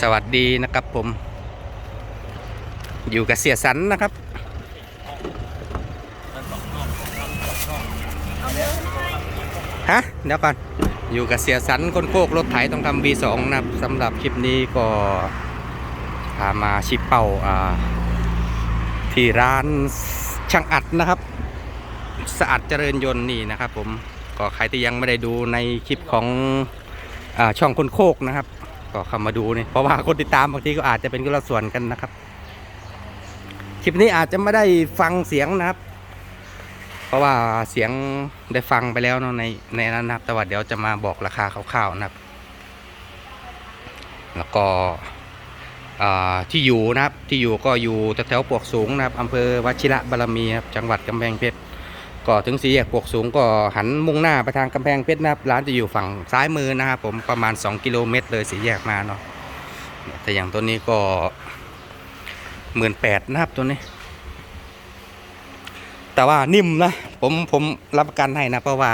สวัสดีนะครับผม อยู่กับเสียสันนะครับฮะเดี๋ยวก่อนอยู่กับเสียสันคนโคกรถไถต้องทำ V2 นะครับสำหรับคลิปนี้ก็พามาชิปเป่าที่ร้านช่างอัดนะครับ สะอาดเจริญยนต์นี่นะครับ ผมก็ใครที่ยังไม่ได้ดูในคลิปของอช่องคนโคกนะครับ ก็เข้ามาดูนี่เพราะว่าคนติดตามบางทีก็อาจจะเป็นคนละส่วนกันนะครับ คลิปนี้อาจจะไม่ได้ฟังเสียงนะครับ เพราะว่าเสียงได้ฟังไปแล้วเนาะในในนั้นนะครับ แต่ว่าเดี๋ยวจะมาบอกราคาคร่าวๆนะครับ แล้วก็ที่อยู่นะครับที่อยู่ก็อยู่แถวๆปวกสูงนะครับอำเภอวชิระบารมีครับจังหวัดกำแพงเพชร ก็ถึงสี่แยกปวกสูงก็หันมุ่งหน้าไปทางกำแพงเพชรนะครับร้านจะอยู่ฝั่งซ้ายมือนะครับผมประมาณ 2 กิโลเมตรเลยสี่แยกมาเนาะแต่อย่างตัวนี้ก็หมื่นแปดนะครับตัวนี้ แต่ว่านิ่มนะผมผมรับประกันให้นะเพราะว่า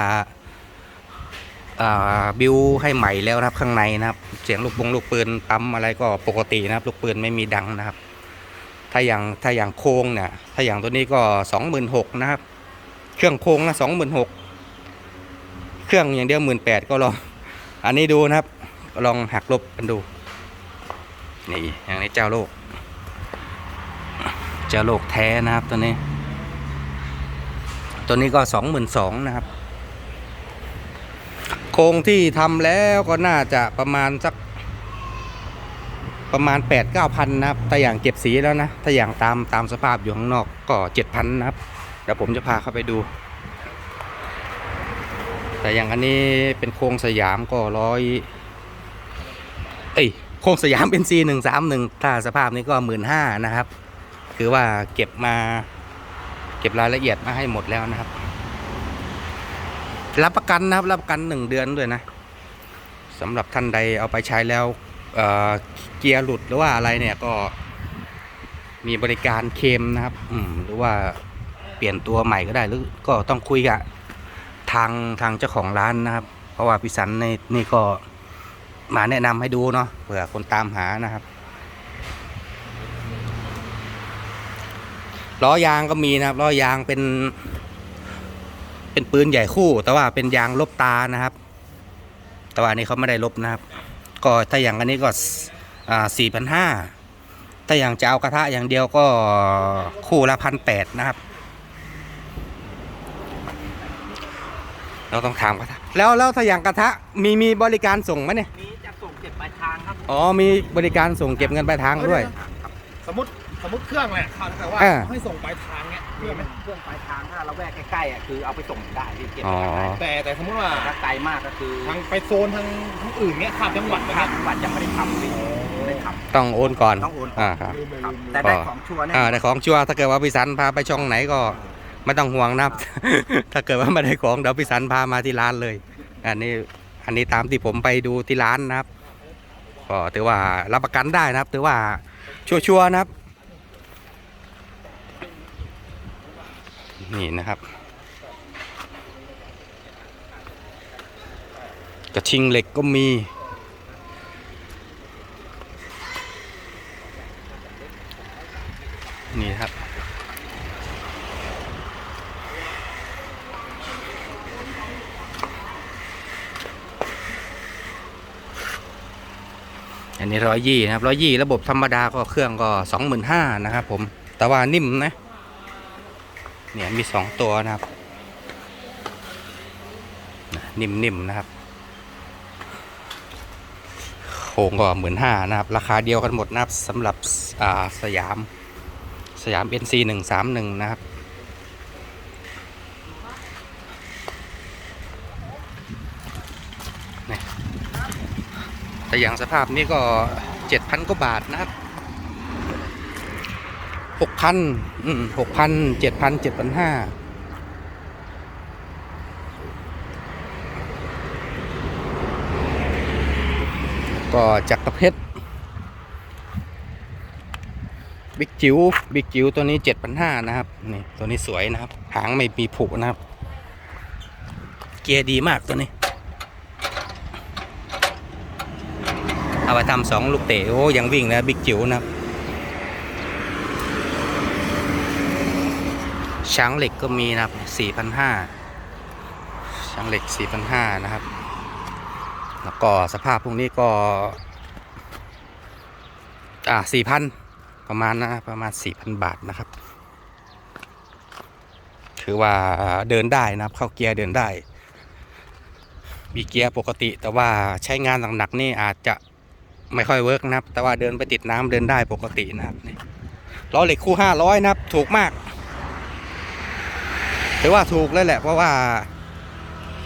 บิวให้ใหม่แล้วนะครับข้างในนะครับ เสียงลูกบงลูกปืนปั๊มอะไรก็ปกตินะครับ ลูกปืนไม่มีดังนะครับ ถ้าอย่างถ้าอย่างโค้งเนี่ยถ้าอย่างตัวนี้ก็สองหมื่นหกนะครับ เครื่องโค้งนะสองหมื่นหกเครื่องอย่างเดียวหมื่นแปดก็ลอง อันนี้ดูนะครับ ลองหักลบกันดู นี่อย่างนี้เจ้าโลก เจ้าโลกแท้นะครับตัวนี้ ตัวนี้ก็สองหมื่นสองนะครับ โครงที่ทำแล้วก็น่าจะประมาณสักประมาณ8ปดเก้าพันนะครับถ้าอย่างเก็บสีแล้วนะ ถ้าอย่างตามตามสภาพอยู่ข้างนอกก็เจ็ดพันนะครับ เดี๋ยวผมจะพาเข้าไปดู แต่อย่างอันนี้เป็นโครงสยามก็ร้อยเอ้ยโครงสยามเป็น C หนึ่งสามหนึ่งถ้าสภาพนี้ก็หมื่นห้านะครับ คือว่าเก็บมาเก็บรายละเอียดมาให้หมดแล้วนะครับ รับประกันนะครับ รับประกันหนึ่งเดือนด้วยนะสำหรับท่านใดเอาไปใช้แล้วเเกียร์หลุดหรือว่าอะไรเนี่ยก็มีบริการเคมนะครับ อืม หรือว่า เปลี่ยนตัวใหม่ก็ได้หรือก็ต้องคุยกับทางทางเจ้าของร้านนะครับ เพราะว่าพิสันในนี่ก็มาแนะนำให้ดูเนาะเผื่อคนตามหานะครับล้อยางก็มีนะครับล้อยางเป็น เป็นปืนใหญ่คู่ แต่ว่าเป็นยางลบตานะครับ แต่ว่านนี้เขาไม่ได้ลบนะครับ ก็ถ้าอย่างอันนี้ก็สี่พันห้าถ้าอย่างจะเอากระทะอย่างเดียวก็คู่ละพันแปดนะครับ เราต้องถามกระทะแล้วแล้วถ้าอย่างกระทะมีมีบริการส่งไหมเนี่ยนี้จะส่งเก็บปลายทางครับอ๋อมีบริการส่งเก็บเงินปลายทางด้วย สมมติสมมติเครื่องแหละเขาแต่ว่าอ่าให้ส่งปลายทางเนี้ยเครื่องเครื่องปลายทางถ้าเราแวกใกล้ๆอะคือเอาไปส่งได้ที่เก็บอ๋อแต่แต่สมมติว่าถ้าไกลมากก็คือทางไปโซนทางทางอื่นเนี้ยข้ามจังหวัดนะคข้ารับมจังหวัดยังไม่ได้ทำพี่ไม่ได้ทต้องโอนก่อนำต้องโอนก่อ่าอนครับครับแต่ได้ของชัวร์แน่อ่าได้ของชัวร์ถ้าเกิดว่าพี่สันพาไปช่องไหนก็ ไม่ต้องห่วงนะครับ ถ้าเกิดว่าไม่ได้ของเดี๋ยวพี่สันพามาที่ร้านเลย อันนี้อันนี้ตามที่ผมไปดูที่ร้านนะครับก็ถือว่ารับประกันได้นะครับ ถือว่าชัวร์ๆนะครับ นี่นะครับ กระชิงเหล็กก็มีนี่ครับ นนี้ร้อยยี่นะครับร้อยยี่ระบบธรรมดาก็เครื่องก็สองหมื่นห้านะครับผมแต่ว่านิ่มนะ เนี่ยมีสองตัวนะครับ นิ่มๆนะครับโครงก็หมื่นห้านะครับ ราคาเดียวกันหมดนะครับสำหรับอ่าสยามสยาม NC หนึ่งสามหนึ่งนะครับ แต่อย่างสภาพนี้ก็เจ็ดพันกว่าบาทนะครับหกพันหกพันเจ็ดพันเจ็ดพันห้าก็จักรเพชรบิ๊กจิ๋วบิ๊กจิ๋วตัวนี้เจ็ดพันห้านะครับนี่ตัวนี้สวยนะครับ หางไม่มีผุนะครับ เกียร์ดีมากตัวนี้ เอาไปทำสองลูกเตะโอ้ยังวิ่งนะบิ๊กจิ๋วนะช้างเหล็กก็มีนะครับสี่พันห้าช้างเหล็กสี่พันห้านะครับ แล้วก็สภาพพวกนี้ก็ อ่าสี่พันประมาณนะประมาณสี่พันบาทนะครับ ถือว่าเดินได้นะครับ เข้าเกียร์เดินได้ มีเกียร์ปกติ แต่ว่าใช้งานหนักๆนี่อาจจะ ไม่ค่อยเวิร์กนะครับ แต่ว่าเดินไปติดน้ำเดินได้ปกตินะครับนี่ล้อเหล็กคู่ห้าร้อยนะครับ ถูกมากถือว่าถูกเลยแหละเพราะว่า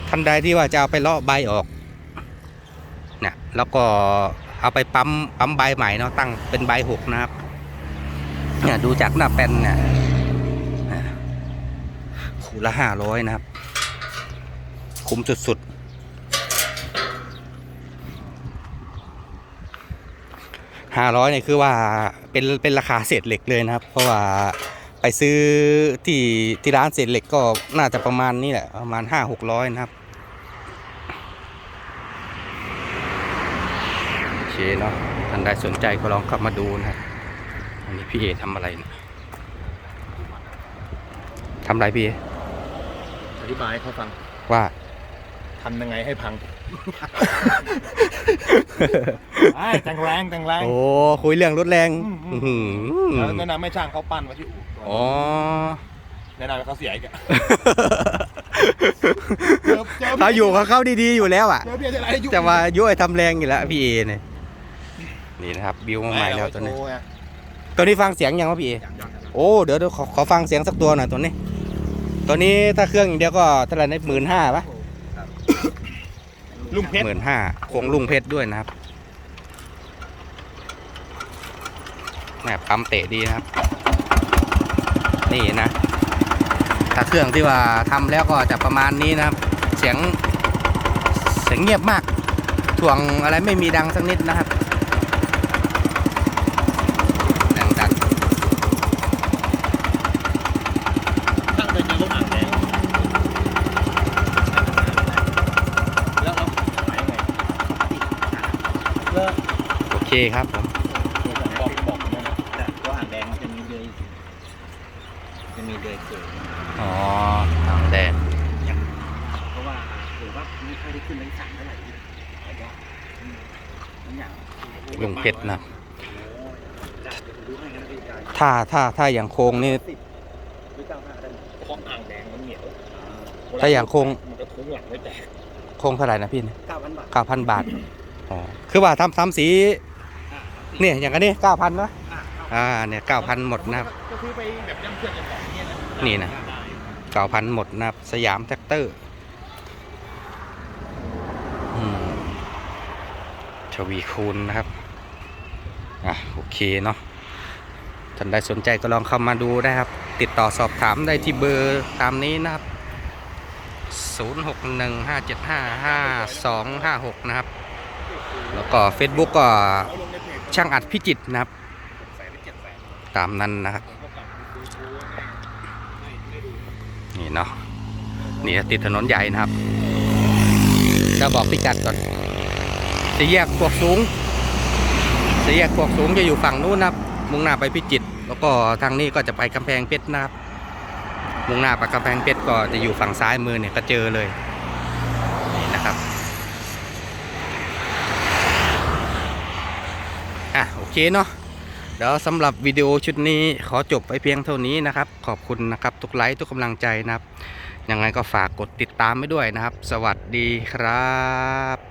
ทันใดที่ว่าจะเอาไปเลาะใบออกเนี่ยแล้วก็เอาไปปั๊มปั๊มใบใหม่เนาะตั้งเป็นใบหกนะครับเนี่ยดูจากหน้าแป้นเนี่ยอ่าคู่ละห้าร้อยนะครับ คุ้มสุด ห้าร้อยเนี่ยคือว่าเป็นเป็นราคาเศษเหล็กเลยนะครับ เพราะว่าไปซื้อที่ที่ร้านเศษเหล็กก็น่าจะประมาณนี้แหละประมาณห้าหกร้อยนะครับโอเคเนาะท่านใดสนใจก็ลองเข้ามาดูนะครับอันนี้พี่เอทำอะไรเนี่ยทำอะไรพี่เออธิบายให้เขาฟังว่า ทำยังไงให้พัง ไอ้แรงแรงแรงแรงโอ้คุยเรื่องรถแรง อืมอือื้มอหือแล้วแนะนำให้ช่างเขาปั้นไว้ที่อู่ก่อนอ๋อ แนะนำให้เขาเสียอีกอะเจอเจอเขาอยู่กับเขาดีๆอยู่แล้วอะเจอเบียร์จะอะไรให้ยุ่งแต่ว่ายุ่ยทำแรงอยู่แล้วพี่เอเนี่ยนี่นะครับบิวมาใหม่แล้วตัวนี้โชไงตัวนี้ฟังเสียงยังวะพี่เอโอ้เดี๋ยวเดี๋ยวขอขอฟังเสียงสักตัวหน่อยตัวนี้ ตัวนี้ถ้าเครื่องอย่างเดียวก็เท่าไหร่นะหมื่นห้าปะ ลุงเพชรหมื่นห้าโค้งลุงเพชรด้วยนะครับแหมปั๊มเตะดีนะครับ นี่นะถ้าเครื่องที่ว่าทำแล้วก็จะประมาณนี้นะครับ เสียงเสียงเงียบมาก ถ่วงอะไรไม่มีดังสักนิดนะครับดังดัน ช่างเคยเจอรถอ่างแดงแล้วแล้วขายยังไงเลิก โอ เคครับผมบอกบอกผมนะแต่ตัวหางแดงมันจะมีเดือยจะมีเดือยเกิดอ๋อทางแดงเพราะว่าถือว่าไม่ค่อยได้ขึ้นเลยสั่งเท่าไหร่แต่ก็อืมมันอย่างลุงเพชรนะโอ้ยได้เดี๋ยวผมดูให้กันนะพี่ชายถ้าถ้าถ้าอย่างโครงนี่หรือเก้าห้าได้ไหมเพราะอ่างแดงมันเหนียวถ้าอย่างโครงมันจะทุ้งหลังไว้แตกโครงเท่าไหร่นะพี่เก้าพันบาทเก้าพันบาทอ๋อคือว่าทำทำสี เนี่ยอย่างกันนี้เก้าพันนะอ่าอ่าเนี่ยเก้าพันหมดนะครับก็คือไปแบบย่ำเชือกจะของเนี่ยนะนี่นะเก้าพันหมดนะครับสยามแท็กเตอร์อืมชวีคูณนะครับอะโอเคเนาะท่านใดสนใจก็ลองเข้ามาดูได้ครับ ติดต่อสอบถามได้ที่เบอร์ตามนี้นะครับ 0615755256 นะครับ แล้วก็ Facebook ก็ ช่างอัดพิจิตนะครับ ตามนั้นนะครับ นี่เนาะนี่ติดถนนใหญ่นะครับจะบอกพิกัดก่อนสี่แยกพวกสูงสี่แยกพวกสูงจะอยู่ฝั่งนู้นนะครับ มุ่งหน้าไปพิจิตรแล้วก็ทางนี้ก็จะไปกำแพงเพชรนะครับ มุ่งหน้าไปกำแพงเพชรก็จะอยู่ฝั่งซ้ายมือเนี่ยก็เจอเลย นี่นะครับ อะโอ เคเนาะเดี๋ยวสำหรับวิดีโอชุดนี้ขอจบไปเพียงเท่านี้นะครับ ขอบคุณนะครับทุกไลค์ทุกกำลังใจนะครับยังไงก็ฝากกดติดตามไว้ด้วยนะครับ สวัสดีครับ